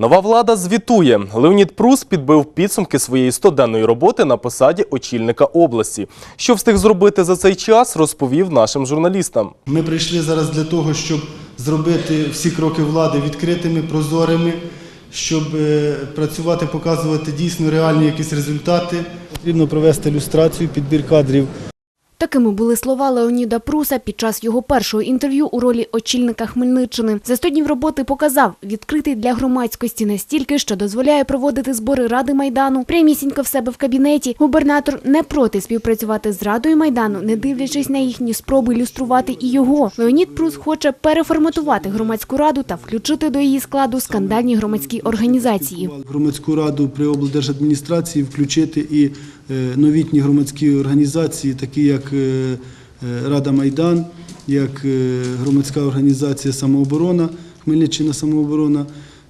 Нова влада звітує. Леонід Прус підбив підсумки своєї 100-денної роботи на посаді очільника області. Що встиг зробити за цей час, розповів нашим журналістам. Ми прийшли зараз для того, щоб зробити всі кроки влади відкритими, прозорими, щоб е, працювати, показувати дійсно реальні якісь результати. Потрібно провести люстрацію, підбір кадрів Такими були слова Леоніда Пруса під час його першого інтерв'ю у ролі очільника Хмельниччини. За 100 днів роботи показав, відкритий для громадськості настільки, що дозволяє проводити збори Ради Майдану прямісінько в себе в кабінеті. Губернатор не проти співпрацювати з Радою Майдану, не дивлячись на їхні спроби люструвати і його. Леонід Прус хоче переформатувати громадську раду та включити до її складу скандальні громадські організації. громадську раду при облдержадміністрації включити і новітні громадські організації, такі як е, е, Рада Майдан, як е, громадська організація Самооборона, Хмельниччина Самооборона.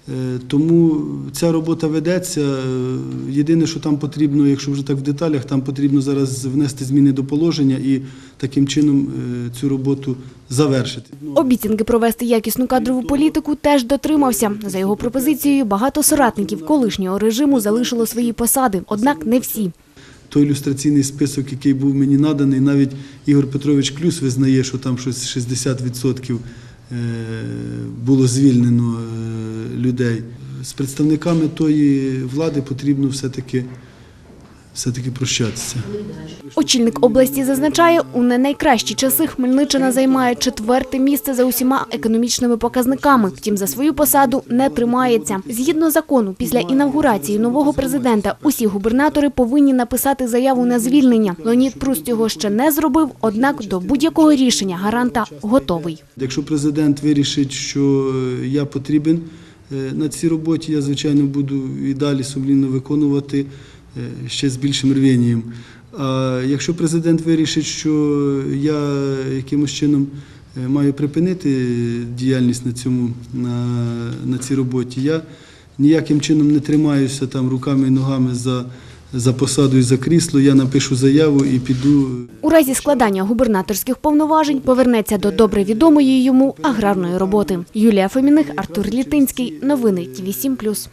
Е, Тому ця робота ведеться. Е, Єдине, що там потрібно, якщо вже так в деталях, там потрібно зараз внести зміни до положення і таким чином е, цю роботу завершити. Обіцянки провести якісну кадрову політику теж дотримався. За його пропозицією, багато соратників колишнього режиму залишило свої посади, однак не всі. Той ілюстраційний список, який був мені наданий, навіть Ігор Петрович Клюс визнає, що там щось 60% е, було звільнено е, людей. З представниками тої влади потрібно все-таки все-таки прощатися. Очільник області зазначає, у не найкращі часи Хмельниччина займає четверте місце за усіма економічними показниками. Втім, за свою посаду не тримається. Згідно закону, після інавгурації нового президента усі губернатори повинні написати заяву на звільнення. Леонід Прус цього ще не зробив, однак до будь-якого рішення гаранта готовий. Якщо президент вирішить, що е, я потрібен е, на цій роботі, я, звичайно, буду і далі сумлінно виконувати ще з більшим рвінням. А якщо президент вирішить, що я якимось чином е, маю припинити діяльність на, цьому, на, на цій роботі, я ніяким чином не тримаюся там руками і ногами за, за посаду за крісло, я напишу заяву і піду У разі складання губернаторських повноважень повернеться до добре відомої йому аграрної роботи. Юлія Феміних, Артур Літинський. Новини ТІВІ 7+.